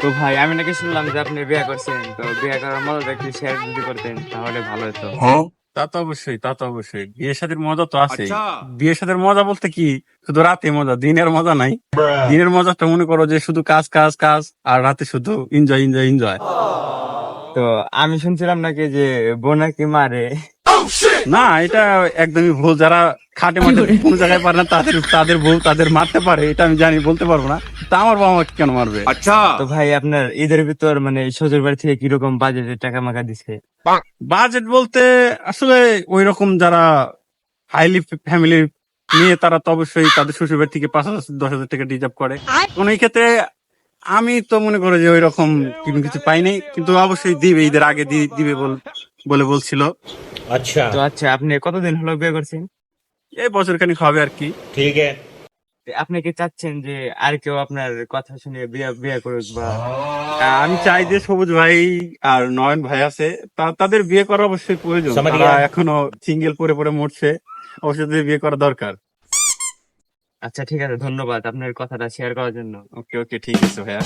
তো ভাই আমি নাকি শুনলাম যে আপনি বিয়ে করছেন তো বিয়ে করার মজাটা একটু শেয়ার যদি করতেন তাহলে ভালো হতো। তা তো অবশ্যই তা তো অবশ্যই। বিয়ের সাথে মজা তো আছে বিয়ের সাথে মজা বলতে কি? শুধু রাতে মজা দিনের মজা নাই। দিনের মজাটা মনে করো যে শুধু কাজ কাজ কাজ আর রাতে শুধু এনজয় এনজয় এনজয় তো আমি শুনছিলাম নাকি যে বোনাকে মারে। না এটা একদমই ভুল। যারা খাটে মাঠে কোন জায়গায় পারে না তাদের তাদের বউ তাদের মারতে পারে এটা আমি জানি বলতে পারব না। তা আমার বাবা আমাকে কেন মারবে? আচ্ছা। তো ভাই আপনার ঈদের ভিতর মানে শ্বশুর বাড়ি থেকে কীরকম বাজেটের টাকা মাকা দিছে? বাজেট বলতে আসলে ওই রকম যারা হাইলি ফ্যামিলি নিয়ে তারা তো অবশ্যই তাদের শ্বশুর বাড়ি থেকে পাঁচ হাজার দশ হাজার টাকা রিজার্ভ করে। কোন এই ক্ষেত্রে আমি তো মনে করি যে ওই রকম কোনো কিছু পাইনি কিন্তু অবশ্যই দিবে ঈদের আগে দিবে বল- বলে বলছিল। আচ্ছা। তো আচ্ছা আপনি কতদিন হলো বিয়ে করছেন? এই বছর খানিক হবে আর কি। ঠিক আছে আপনি কি চাচ্ছেন যে আর কেউ আপনার কথা শুনে বিয়ে বিয়ে করুক বা আমি চাই যে সবুজ ভাই আর নয়ন ভাই আছে। তাদের বিয়ে করা অবশ্যই প্রয়োজন। তারা এখনও সিঙ্গেল পরে পরে মরছে। অবশ্যই তাদের বিয়ে করা দরকার। আচ্ছা ঠিক আছে ধন্যবাদ আপনার কথাটা শেয়ার করার জন্য। ওকে ওকে ঠিক আছে ভাইয়া।